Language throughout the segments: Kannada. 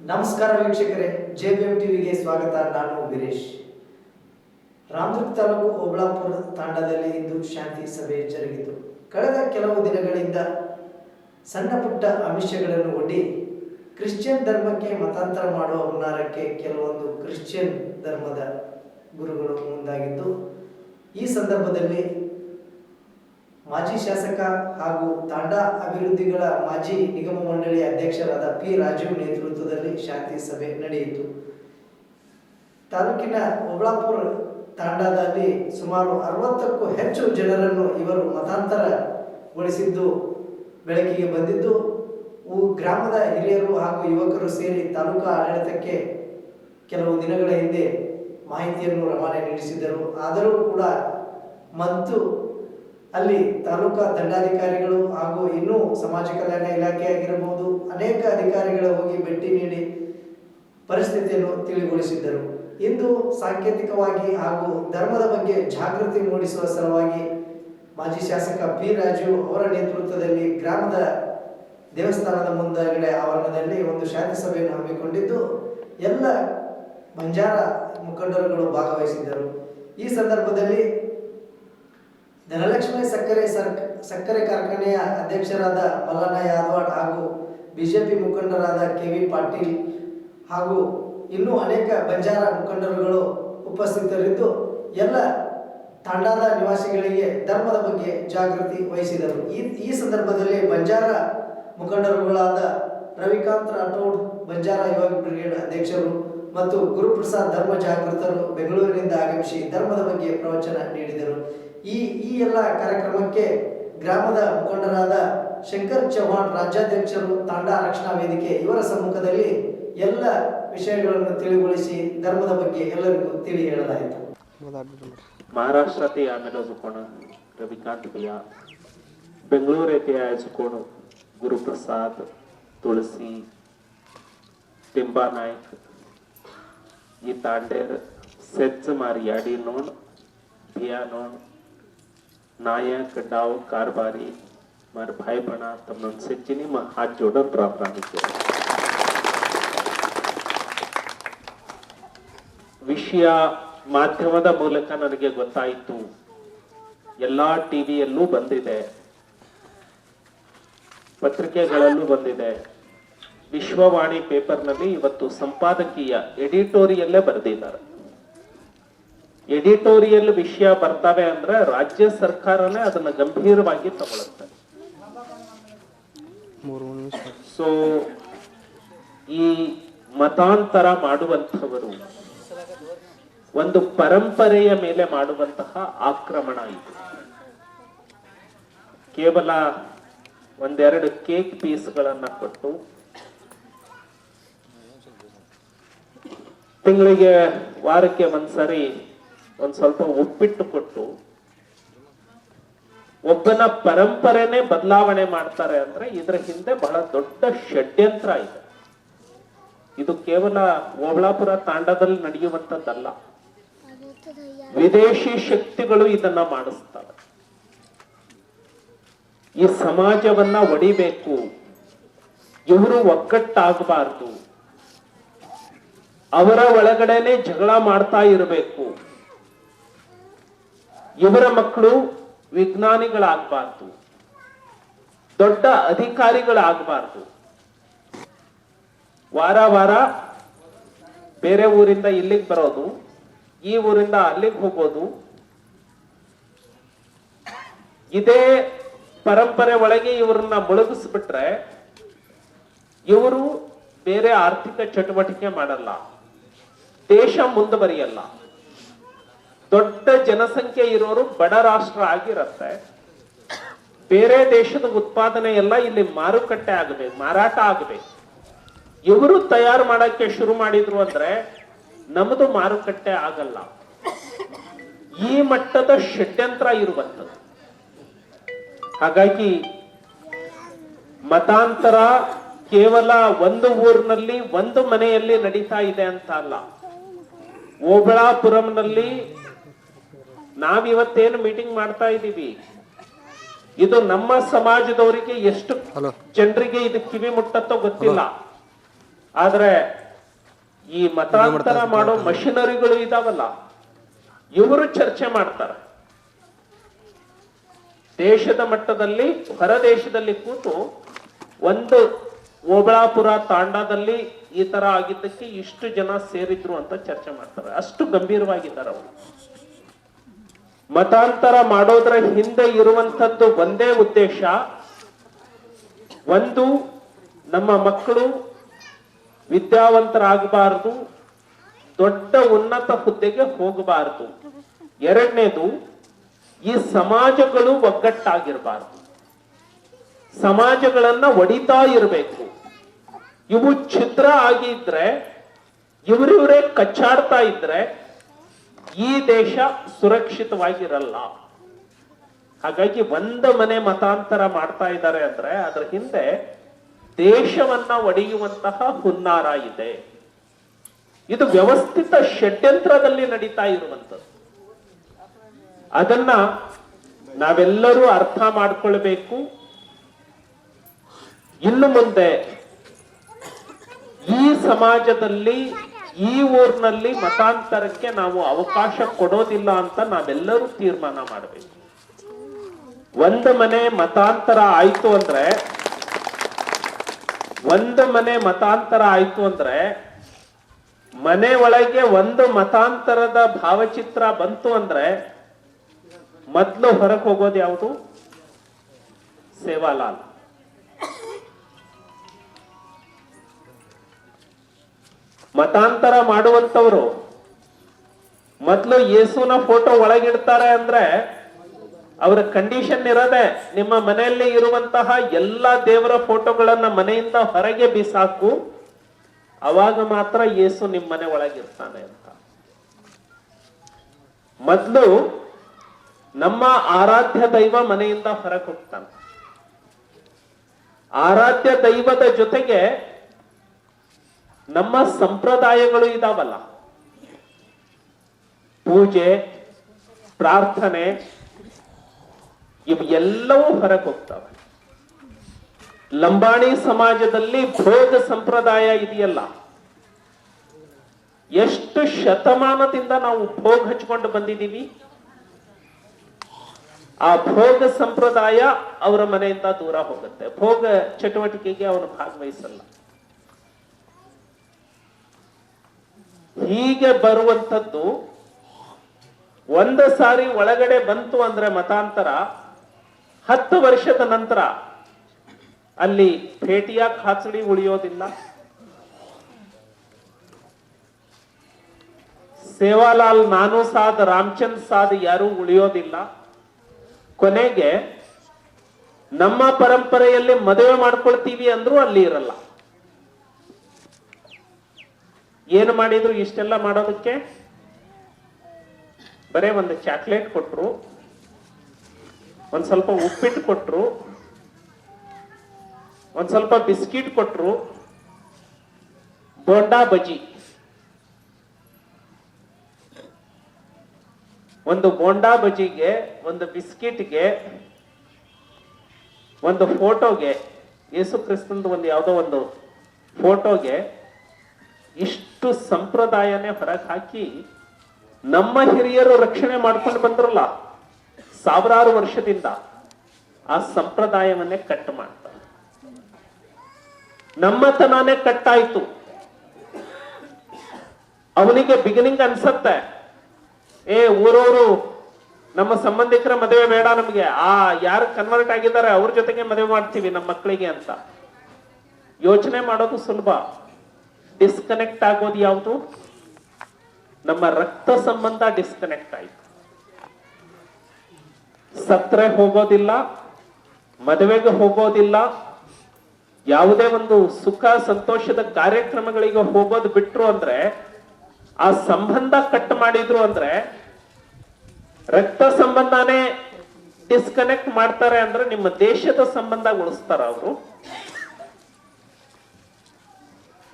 ನಮಸ್ಕಾರ ವೀಕ್ಷಕರೇ ಜೆ ಬಿ ಎಂ ಟಿವಿಗೆ ಸ್ವಾಗತ. ನಾನು ವೀರೇಶ್. ರಾಮದುರ್ಗ ತಾಲೂಕು ಓಬಳಾಪುರ ತಾಂಡದಲ್ಲಿ ಇಂದು ಶಾಂತಿ ಸಭೆ ಜರುಗಿತು. ಕಳೆದ ಕೆಲವು ದಿನಗಳಿಂದ ಸಣ್ಣ ಪುಟ್ಟ ಅಂಶಗಳನ್ನು ಒಡ್ಡಿ ಕ್ರಿಶ್ಚಿಯನ್ ಧರ್ಮಕ್ಕೆ ಮತಾಂತರ ಮಾಡುವ ಹುನ್ನಾರಕ್ಕೆ ಕೆಲವೊಂದು ಕ್ರಿಶ್ಚಿಯನ್ ಧರ್ಮದ ಗುರುಗಳು ಮುಂದಾಗಿದ್ದು, ಈ ಸಂದರ್ಭದಲ್ಲಿ ಮಾಜಿ ಶಾಸಕ ಹಾಗೂ ತಾಂಡಾ ಅಭಿವೃದ್ಧಿಗಳ ಮಾಜಿ ನಿಗಮ ಮಂಡಳಿ ಅಧ್ಯಕ್ಷರಾದ ಪಿ ರಾಜೀವ್ ನೇತೃತ್ವದಲ್ಲಿ ಶಾಂತಿ ಸಭೆ ನಡೆಯಿತು. ತಾಲೂಕಿನ ಒಬ್ಳಾಪುರ ತಾಂಡಾದಲ್ಲಿ ಸುಮಾರು ಅರವತ್ತಕ್ಕೂ ಹೆಚ್ಚು ಜನರನ್ನು ಇವರು ಮತಾಂತರಗೊಳಿಸಿದ್ದು, ಬೆಳಕಿಗೆ ಬಂದಿದ್ದು. ಗ್ರಾಮದ ಹಿರಿಯರು ಹಾಗೂ ಯುವಕರು ಸೇರಿ ತಾಲೂಕಾ ಆಡಳಿತಕ್ಕೆ ಕೆಲವು ದಿನಗಳ ಹಿಂದೆ ಮಾಹಿತಿಯನ್ನು ರವಾನೆ ನೀಡಿಸಿದ್ದರು ಆದರೂ ಕೂಡ ಮತ್ತು ಅಲ್ಲಿ ತಾಲೂಕಾ ದಂಡಾಧಿಕಾರಿಗಳು ಹಾಗೂ ಇನ್ನೂ ಸಮಾಜ ಕಲ್ಯಾಣ ಇಲಾಖೆ ಆಗಿರಬಹುದು, ಅನೇಕ ಅಧಿಕಾರಿಗಳು ಹೋಗಿ ಭೇಟಿ ನೀಡಿ ಪರಿಸ್ಥಿತಿಯನ್ನು ತಿಳಿಗೊಳಿಸಿದ್ದರು. ಇಂದು ಸಾಂಕೇತಿಕವಾಗಿ ಹಾಗೂ ಧರ್ಮದ ಬಗ್ಗೆ ಜಾಗೃತಿ ಮೂಡಿಸುವ ಸಲುವಾಗಿ ಮಾಜಿ ಶಾಸಕ ಪಿ ರಾಜು ಅವರ ನೇತೃತ್ವದಲ್ಲಿ ಗ್ರಾಮದ ದೇವಸ್ಥಾನದ ಮುಂದಗಡೆ ಆವರಣದಲ್ಲಿ ಒಂದು ಶಾಂತಿ ಸಭೆಯನ್ನು ಹಮ್ಮಿಕೊಂಡಿದ್ದು, ಎಲ್ಲ ಬಂಜಾರ ಮುಖಂಡರುಗಳು ಭಾಗವಹಿಸಿದ್ದರು. ಈ ಸಂದರ್ಭದಲ್ಲಿ ಧನಲಕ್ಷ್ಮಿ ಸಕ್ಕರೆ ಸಕ್ಕರೆ ಕಾರ್ಖಾನೆಯ ಅಧ್ಯಕ್ಷರಾದ ಮಲ್ಲಣ್ಣ ಯಾದವಾಡ್ ಹಾಗೂ ಬಿಜೆಪಿ ಮುಖಂಡರಾದ ಕೆ ವಿ ಪಾಟೀಲ್ ಹಾಗೂ ಇನ್ನೂ ಅನೇಕ ಬಂಜಾರ ಮುಖಂಡರುಗಳು ಉಪಸ್ಥಿತರಿದ್ದು ಎಲ್ಲ ತಾಂಡಾದ ನಿವಾಸಿಗಳಿಗೆ ಧರ್ಮದ ಬಗ್ಗೆ ಜಾಗೃತಿ ವಹಿಸಿದರು. ಈ ಈ ಸಂದರ್ಭದಲ್ಲಿ ಬಂಜಾರ ಮುಖಂಡರುಗಳಾದ ರವಿಕಾಂತ್ ರಾಠೋಡ್ ಬಂಜಾರ ಯುವ ಬ್ರಿಗೇಡ್ ಅಧ್ಯಕ್ಷರು ಮತ್ತು ಗುರುಪ್ರಸಾದ್ ಧರ್ಮ ಜಾಗೃತರು ಬೆಂಗಳೂರಿನಿಂದ ಆಗಮಿಸಿ ಧರ್ಮದ ಬಗ್ಗೆ ಪ್ರವಚನ ನೀಡಿದರು. ಈ ಈ ಎಲ್ಲ ಕಾರ್ಯಕ್ರಮಕ್ಕೆ ಗ್ರಾಮದ ಮುಖಂಡರಾದ ಶಂಕರ್ ಚೌಹಾಣ್ ರಾಜ್ಯಾಧ್ಯಕ್ಷರು ತಾಂಡ ರಕ್ಷಣಾ ವೇದಿಕೆ ಇವರ ಸಮ್ಮುಖದಲ್ಲಿ ಎಲ್ಲ ವಿಷಯಗಳನ್ನು ತಿಳಿಗೊಳಿಸಿ ಧರ್ಮದ ಬಗ್ಗೆ ಎಲ್ಲರಿಗೂ ತಿಳಿ ಹೇಳಲಾಯಿತು. ಮಹಾರಾಷ್ಟ್ರ ಆಮೇಲೆ ಹೋಗೋಣ ರವಿಕಾಂತ್ ಪಿಯ, ಬೆಂಗಳೂರು ಐತಿ ಗುರುಪ್ರಸಾದ್, ತುಳಸಿ ತಿಂಬಾ ನಾಯ್ಕ್ ಈ ತಾಂಡೇರ್ ಸೆಚ್ ಮಾರಿಯಾಡಿ ಅಡಿ ನೋಡ್ ಪಿಯಾ નાયક ડાવ કારબારી મારા ભાઈ પણ તમને સચિનીમાં હાથ જોડન રામ ವಿಷಯ ಮಾಧ್ಯಮದ ಮೂಲಕ ನನಗೆ ಗೊತ್ತಾಯಿತು. ಎಲ್ಲ ಟಿವಿಯಲ್ಲೂ ಬಂದಿದೆ. ಪತ್ರಿಕೆಗಳಲ್ಲೂ ಬಂದಿದೆ. ವಿಶ್ವವಾಣಿ ಪೇಪರ್ನಲ್ಲಿ ಇವತ್ತು ಸಂಪಾದಕೀಯ, ಎಡಿಟೋರಿಯಲ್ಲೇ ಬರೆದಿದ್ದಾರೆ. ಎಡಿಟೋರಿಯಲ್ ವಿಷಯ ಬರ್ತವೆ ಅಂದ್ರೆ ರಾಜ್ಯ ಸರ್ಕಾರನೇ ಅದನ್ನ ಗಂಭೀರವಾಗಿ ತಗೊಳುತ್ತೆ. ಸೊ ಈ ಮತಾಂತರ ಮಾಡುವಂಥವರು ಒಂದು ಪರಂಪರೆಯ ಮೇಲೆ ಮಾಡುವಂತಹ ಆಕ್ರಮಣ ಇದು. ಕೇವಲ ಒಂದೆರಡು ಕೇಕ್ ಪೀಸ್ಗಳನ್ನ ಕೊಟ್ಟು ತಿಂಗಳಿಗೆ ವಾರಕ್ಕೆ ಒಂದ್ಸರಿ ಒಂದ್ ಸ್ವಲ್ಪ ಒಪ್ಪಿಟ್ಟು ಕೊಟ್ಟು, ಒಬ್ಬನ ಪರಂಪರೆನೇ ಬದಲಾವಣೆ ಮಾಡ್ತಾರೆ ಅಂದ್ರೆ ಇದರ ಹಿಂದೆ ಬಹಳ ದೊಡ್ಡ ಷಡ್ಯಂತ್ರ ಇದೆ. ಇದು ಕೇವಲ ಓಬಳಾಪುರ ತಾಂಡದಲ್ಲಿ ನಡೆಯುವಂತದ್ದಲ್ಲ ವಿದೇಶಿ ಶಕ್ತಿಗಳು ಇದನ್ನ ಮಾಡಿಸ್ತವೆ ಈ ಸಮಾಜವನ್ನ ಒಡಿಬೇಕು. ಇವರು ಒಗ್ಗಟ್ಟಾಗಬಾರ್ದು ಅವರ ಒಳಗಡೆನೆ ಜಗಳ ಮಾಡ್ತಾ ಇರಬೇಕು. ಇವರ ಮಕ್ಕಳು ವಿಜ್ಞಾನಿಗಳಾಗಬಾರ್ದು. ದೊಡ್ಡ ಅಧಿಕಾರಿಗಳಾಗಬಾರ್ದು. ವಾರ ವಾರ ಬೇರೆ ಊರಿಂದ ಇಲ್ಲಿಗೆ ಬರೋದು, ಈ ಊರಿಂದ ಅಲ್ಲಿಗೆ ಹೋಗೋದು. ಇದೇ ಪರಂಪರೆ ಒಳಗೆ ಇವರನ್ನ ಮುಳುಗಿಸ್ಬಿಟ್ರೆ ಇವರು ಬೇರೆ ಆರ್ಥಿಕ ಚಟುವಟಿಕೆ ಮಾಡಲ್ಲ. ದೇಶ ಮುಂದುವರಿಯಲ್ಲ. ದೊಡ್ಡ ಜನಸಂಖ್ಯೆ ಇರೋರು ಬಡ ರಾಷ್ಟ್ರ ಆಗಿರತ್ತೆ. ಬೇರೆ ದೇಶದ ಉತ್ಪಾದನೆ ಎಲ್ಲ ಇಲ್ಲಿ ಮಾರುಕಟ್ಟೆ ಆಗಬೇಕು, ಮಾರಾಟ ಆಗಬೇಕು. ಇವರು ತಯಾರು ಮಾಡಕ್ಕೆ ಶುರು ಮಾಡಿದ್ರು ಅಂದ್ರೆ ನಮ್ದು ಮಾರುಕಟ್ಟೆ ಆಗಲ್ಲ. ಈ ಮಟ್ಟದ ಷಡ್ಯಂತ್ರ ಇರುವಂಥದ್ದು. ಹಾಗಾಗಿ ಮತಾಂತರ ಕೇವಲ ಒಂದು ಊರಿನಲ್ಲಿ, ಒಂದು ಮನೆಯಲ್ಲಿ ನಡೀತಾ ಇದೆ ಅಂತ ಅಲ್ಲ. ಓಬಳಾಪುರಂನಲ್ಲಿ ನಾವಿವತ್ತೇನು ಮೀಟಿಂಗ್ ಮಾಡ್ತಾ ಇದ್ದೀವಿ? ಇದು ನಮ್ಮ ಸಮಾಜದವರಿಗೆ ಎಷ್ಟು ಜನರಿಗೆ ಇದು ಕಿವಿ ಮುಟ್ಟತ್ತೋ ಗೊತ್ತಿಲ್ಲ. ಆದ್ರೆ ಈ ಮತಾಂತರ ಮಾಡೋ ಮಷಿನರಿಗಳು ಇದಾವಲ್ಲ ಇವರು ಚರ್ಚೆ ಮಾಡ್ತಾರೆ. ದೇಶದ ಮಟ್ಟದಲ್ಲಿ ಹೊರ ದೇಶದಲ್ಲಿ ಕೂತು ಒಂದು ಓಬಳಾಪುರ ತಾಂಡಾದಲ್ಲಿ ಈ ತರ ಆಗಿದ್ದಕ್ಕೆ ಇಷ್ಟು ಜನ ಸೇರಿದ್ರು ಅಂತ ಚರ್ಚೆ ಮಾಡ್ತಾರೆ. ಅಷ್ಟು ಗಂಭೀರವಾಗಿದ್ದಾರೆ ಅವರು. ಮತಾಂತರ ಮಾಡೋದ್ರ ಹಿಂದೆ ಇರುವಂತದ್ದು ಒಂದೇ ಉದ್ದೇಶ. ಒಂದು, ನಮ್ಮ ಮಕ್ಕಳು ವಿದ್ಯಾವಂತರಾಗಬಾರದು, ದೊಡ್ಡ ಉನ್ನತ ಹುದ್ದೆಗೆ ಹೋಗಬಾರದು. ಎರಡನೇದು, ಈ ಸಮಾಜಗಳು ಒಗ್ಗಟ್ಟಾಗಿರಬಾರದು. ಸಮಾಜಗಳನ್ನ ಒಡಿತಾ ಇರಬೇಕು. ಇವು ಛಿದ್ರ ಆಗಿದ್ರೆ, ಇವರಿವರೇ ಕಚ್ಚಾಡ್ತಾ ಇದ್ರೆ ಈ ದೇಶ ಸುರಕ್ಷಿತವಾಗಿರಲ್ಲ. ಹಾಗಾಗಿ ಒಂದ ಮನೆ ಮತಾಂತರ ಮಾಡ್ತಾ ಇದ್ದಾರೆ ಅಂದ್ರೆ ಅದ್ರ ಹಿಂದೆ ದೇಶವನ್ನ ಒಡೆಯುವಂತಹ ಹುನ್ನಾರ ಇದೆ. ಇದು ವ್ಯವಸ್ಥಿತ ಷಡ್ಯಂತ್ರದಲ್ಲಿ ನಡೀತಾ ಇರುವಂತದ್ದು ಅದನ್ನ ನಾವೆಲ್ಲರೂ ಅರ್ಥ ಮಾಡ್ಕೊಳ್ಬೇಕು. ಇನ್ನು ಮುಂದೆ ಈ ಸಮಾಜದಲ್ಲಿ ಈ ಊರಿನಲ್ಲಿ ಮತಾಂತರಕ್ಕೆ ನಾವು ಅವಕಾಶ ಕೊಡೋದಿಲ್ಲ ಅಂತ ನಾವೆಲ್ಲರೂ ತೀರ್ಮಾನ ಮಾಡಬೇಕು. ಒಂದು ಮನೆ ಮತಾಂತರ ಆಯ್ತು ಅಂದ್ರೆ, ಒಂದು ಮನೆ ಮತಾಂತರ ಆಯ್ತು ಅಂದ್ರೆ, ಮನೆ ಒಳಗೆ ಒಂದು ಮತಾಂತರದ ಭಾವಚಿತ್ರ ಬಂತು ಅಂದ್ರೆ, ಮೊದ್ಲು ಹೊರಗೆ ಹೋಗೋದು ಯಾವುದು? ಸೇವಾಲಾಲ್. ಮತಾಂತರ ಮಾಡುವಂತವರು ಮೊದ್ಲು ಯೇಸುನ ಫೋಟೋ ಒಳಗಿಡ್ತಾರೆ ಅಂದ್ರೆ ಅವರ ಕಂಡೀಷನ್ ಇರದೆ ನಿಮ್ಮ ಮನೆಯಲ್ಲಿ ಇರುವಂತಹ ಎಲ್ಲಾ ದೇವರ ಫೋಟೋಗಳನ್ನ ಮನೆಯಿಂದ ಹೊರಗೆ ಬಿಸಾಕು. ಅವಾಗ ಮಾತ್ರ ಯೇಸು ನಿಮ್ಮ ಮನೆ ಒಳಗಿರ್ತಾನೆ ಅಂತ. ಮೊದ್ಲು ನಮ್ಮ ಆರಾಧ್ಯ ದೈವ ಮನೆಯಿಂದ ಹೊರಗೆ ಹೋಗ್ತಾನೆ. ಆರಾಧ್ಯ ದೈವದ ಜೊತೆಗೆ ನಮ್ಮ ಸಂಪ್ರದಾಯಗಳು ಇದಾವಲ್ಲ. ಪೂಜೆ, ಪ್ರಾರ್ಥನೆ, ಇವೆಲ್ಲವೂ ಹೊರಗೆ ಹೋಗ್ತವೆ. ಲಂಬಾಣಿ ಸಮಾಜದಲ್ಲಿ ಭೋಗ ಸಂಪ್ರದಾಯ ಇದೆಯಲ್ಲ. ಎಷ್ಟು ಶತಮಾನದಿಂದ ನಾವು ಭೋಗ ಹಚ್ಕೊಂಡು ಬಂದಿದ್ದೀವಿ. ಆ ಭೋಗ ಸಂಪ್ರದಾಯ ಅವರ ಮನೆಯಿಂದ ದೂರ ಹೋಗುತ್ತೆ. ಭೋಗ ಚಟುವಟಿಕೆಗೆ ಅವನು ಭಾಗವಹಿಸಲ್ಲ. ಹೀಗೆ ಬರುವಂಥದ್ದು ಒಂದು ಸಾರಿ ಒಳಗಡೆ ಬಂತು ಅಂದ್ರೆ ಮತಾಂತರ ಹತ್ತು ವರ್ಷದ ನಂತರ ಅಲ್ಲಿ ಭೇಟಿಯ ಖಾಸಡಿ ಉಳಿಯೋದಿಲ್ಲ. ಸೇವಾಲಾಲ್ ನಾನು ಸಾದ್, ರಾಮಚಂದ್ ಸಾದ್ ಯಾರು ಉಳಿಯೋದಿಲ್ಲ. ಕೊನೆಗೆ ನಮ್ಮ ಪರಂಪರೆಯಲ್ಲಿ ಮದುವೆ ಮಾಡ್ಕೊಳ್ತೀವಿ ಅಂದ್ರೂ ಅಲ್ಲಿ ಇರಲ್ಲ. ಏನು ಮಾಡಿದ್ರು ಇಷ್ಟೆಲ್ಲ ಮಾಡೋದಕ್ಕೆ? ಬರೇ ಒಂದು ಚಾಕ್ಲೇಟ್ ಕೊಟ್ರು. ಒಂದು ಸ್ವಲ್ಪ ಉಪ್ಪಿಟ್ಟು ಕೊಟ್ರು. ಒಂದು ಸ್ವಲ್ಪ ಬಿಸ್ಕಿಟ್ ಕೊಟ್ರು. ಬೋಂಡಾ ಬಜಿ ಒಂದು ಬೋಂಡಾ ಬಜಿಗೆ ಒಂದು ಬಿಸ್ಕಿಟ್ಗೆ, ಒಂದು ಫೋಟೋಗೆ ಯೇಸು ಕ್ರಿಸ್ತಂದು ಒಂದು ಯಾವುದೋ ಒಂದು ಫೋಟೋಗೆ ಇಷ್ಟು ಸಂಪ್ರದಾಯನೇ ಹೊರಗೆ ಹಾಕಿ ನಮ್ಮ ಹಿರಿಯರು ರಕ್ಷಣೆ ಮಾಡ್ಕೊಂಡು ಬಂದ್ರಲ್ಲ, ಸಾವಿರಾರು ವರ್ಷದಿಂದ ಆ ಸಂಪ್ರದಾಯವನ್ನೇ ಕಟ್ ಮಾಡ್ತಾರೆ. ನಮ್ಮತನಾನೇ ಕಟ್ಟಾಯ್ತು. ಅವನಿಗೆ ಬಿಗಿನಿಂಗ್ ಅನ್ಸತ್ತೆ. ಏ, ಊರವರು, ನಮ್ಮ ಸಂಬಂಧಿಕರ ಮದುವೆ ಬೇಡ ನಮಗೆ. ಆ, ಯಾರು ಕನ್ವರ್ಟ್ ಆಗಿದ್ದಾರೆ, ಅವ್ರ ಜೊತೆಗೆ ಮದುವೆ ಮಾಡ್ತೀವಿ ನಮ್ಮ ಮಕ್ಕಳಿಗೆ ಅಂತ. ಯೋಚನೆ ಮಾಡೋದು ಸುಲಭ. ಡಿಸ್ಕನೆಕ್ಟ್ ಆಗೋದು ಯಾವುದು? ನಮ್ಮ ರಕ್ತ ಸಂಬಂಧ ಡಿಸ್ಕನೆಕ್ಟ್ ಆಯ್ತು. ಸತ್ರೆ ಹೋಗೋದಿಲ್ಲ, ಮದುವೆಗೆ ಹೋಗೋದಿಲ್ಲ, ಯಾವುದೇ ಒಂದು ಸುಖ ಸಂತೋಷದ ಕಾರ್ಯಕ್ರಮಗಳಿಗೆ ಹೋಗೋದು ಬಿಟ್ರು ಅಂದ್ರೆ, ಆ ಸಂಬಂಧ ಕಟ್ ಮಾಡಿದ್ರು ಅಂದ್ರೆ, ರಕ್ತ ಸಂಬಂಧನೇ ಡಿಸ್ಕನೆಕ್ಟ್ ಮಾಡ್ತಾರೆ ಅಂದ್ರೆ ನಿಮ್ಮ ದೇಶದ ಸಂಬಂಧ ಉಳಿಸ್ತಾರ ಅವರು.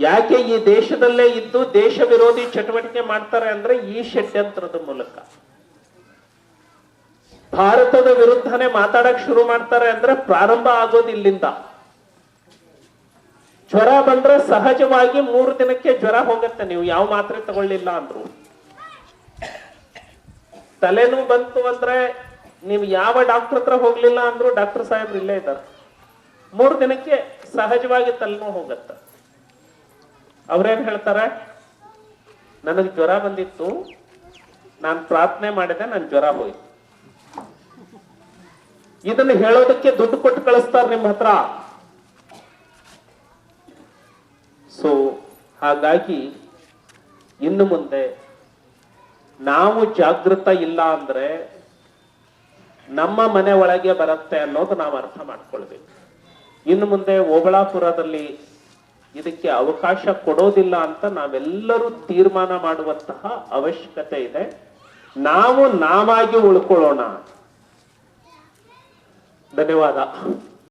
ಯಾಕೆ ಈ ದೇಶದಲ್ಲೇ ಇದ್ದು ದೇಶ ವಿರೋಧಿ ಚಟುವಟಿಕೆ ಮಾಡ್ತಾರೆ ಅಂದ್ರೆ ಈ ಷಡ್ಯಂತ್ರದ ಮೂಲಕ? ಭಾರತದ ವಿರುದ್ಧನೇ ಮಾತಾಡಕ್ ಶುರು ಮಾಡ್ತಾರೆ ಅಂದ್ರೆ ಪ್ರಾರಂಭ ಆಗೋದು ಇಲ್ಲಿಂದ. ಜ್ವರ ಬಂದ್ರೆ ಸಹಜವಾಗಿ ಮೂರು ದಿನಕ್ಕೆ ಜ್ವರ ಹೋಗುತ್ತೆ. ನೀವು ಯಾವ ಮಾತ್ರೆ ತಗೊಳ್ಳಿಲ್ಲ ಅಂದ್ರು. ತಲೆನೂ ಬಂತು ಅಂದ್ರೆ ನೀವು ಯಾವ ಡಾಕ್ಟರ್ ಹತ್ರ ಹೋಗ್ಲಿಲ್ಲ ಅಂದ್ರು ಡಾಕ್ಟರ್ ಸಾಹೇಬ್ರು ಇಲ್ಲೇ ಇದ್ದಾರೆ. ಮೂರು ದಿನಕ್ಕೆ ಸಹಜವಾಗಿ ತಲೆನೋವು ಹೋಗುತ್ತೆ. ಅವ್ರೇನ್ ಹೇಳ್ತಾರೆ? ನನಗೆ ಜ್ವರ ಬಂದಿತ್ತು, ನಾನು ಪ್ರಾರ್ಥನೆ ಮಾಡಿದೆ, ನನ್ ಜ್ವರ ಹೋಯ್ತು. ಇದನ್ನ ಹೇಳೋದಕ್ಕೆ ದುಡ್ಡು ಕೊಟ್ಟು ಕಳಿಸ್ತಾರೆ ನಿಮ್ಮ ಹತ್ರ. ಸೊ ಹಾಗಾಗಿ, ಇನ್ನು ಮುಂದೆ ನಾವು ಜಾಗೃತ ಇಲ್ಲ ಅಂದ್ರೆ ನಮ್ಮ ಮನೆ ಒಳಗೆ ಬರುತ್ತೆ ಅನ್ನೋದು ನಾವು ಅರ್ಥ ಮಾಡ್ಕೊಳ್ಬೇಕು. ಇನ್ನು ಮುಂದೆ ಓಬಳಾಪುರದಲ್ಲಿ ಇದಕ್ಕೆ ಅವಕಾಶ ಕೊಡೋದಿಲ್ಲ ಅಂತ ನಾವೆಲ್ಲರೂ ತೀರ್ಮಾನ ಮಾಡುವಂತಹ ಅವಶ್ಯಕತೆ ಇದೆ. ನಾವು ನಾವಾಗಿ ಉಳ್ಕೊಳ್ಳೋಣ. ಧನ್ಯವಾದ.